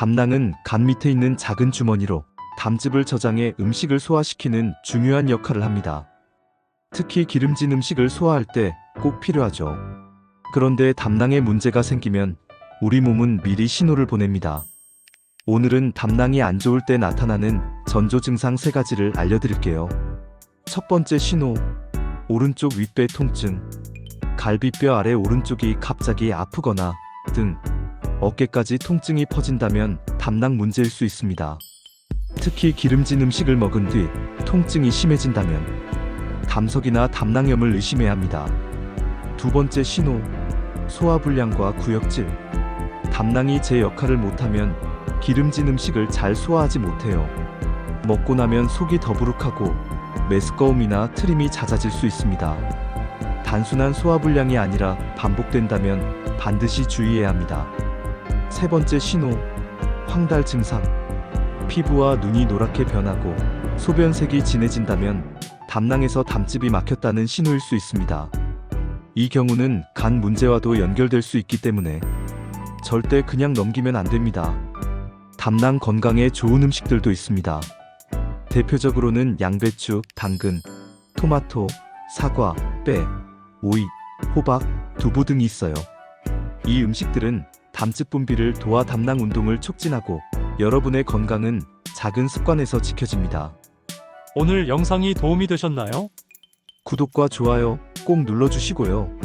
담낭은 간 밑에 있는 작은 주머니로 담즙을 저장해 음식을 소화시키는 중요한 역할을 합니다. 특히 기름진 음식을 소화할 때 꼭 필요하죠. 그런데 담낭에 문제가 생기면 우리 몸은 미리 신호를 보냅니다. 오늘은 담낭이 안 좋을 때 나타나는 전조 증상 세 가지를 알려드릴게요. 첫 번째 신호, 오른쪽 윗배 통증, 갈비뼈 아래 오른쪽이 갑자기 아프거나 등 어깨까지 통증이 퍼진다면 담낭 문제일 수 있습니다. 특히 기름진 음식을 먹은 뒤 통증이 심해진다면 담석이나 담낭염을 의심해야 합니다. 두 번째 신호, 소화불량과 구역질. 담낭이 제 역할을 못하면 기름진 음식을 잘 소화하지 못해요. 먹고 나면 속이 더부룩하고 메스꺼움이나 트림이 잦아질 수 있습니다. 단순한 소화불량이 아니라 반복된다면 반드시 주의해야 합니다. 세 번째 신호, 황달 증상. 피부와 눈이 노랗게 변하고 소변색이 진해진다면 담낭에서 담즙이 막혔다는 신호일 수 있습니다. 이 경우는 간 문제와도 연결될 수 있기 때문에 절대 그냥 넘기면 안 됩니다. 담낭 건강에 좋은 음식들도 있습니다. 대표적으로는 양배추, 당근, 토마토, 사과, 빼, 오이, 호박, 두부 등이 있어요. 이 음식들은 담즙 분비를 도와 담낭 운동을 촉진하고 여러분의 건강은 작은 습관에서 지켜집니다. 오늘 영상이 도움이 되셨나요? 구독과 좋아요 꼭 눌러주시고요.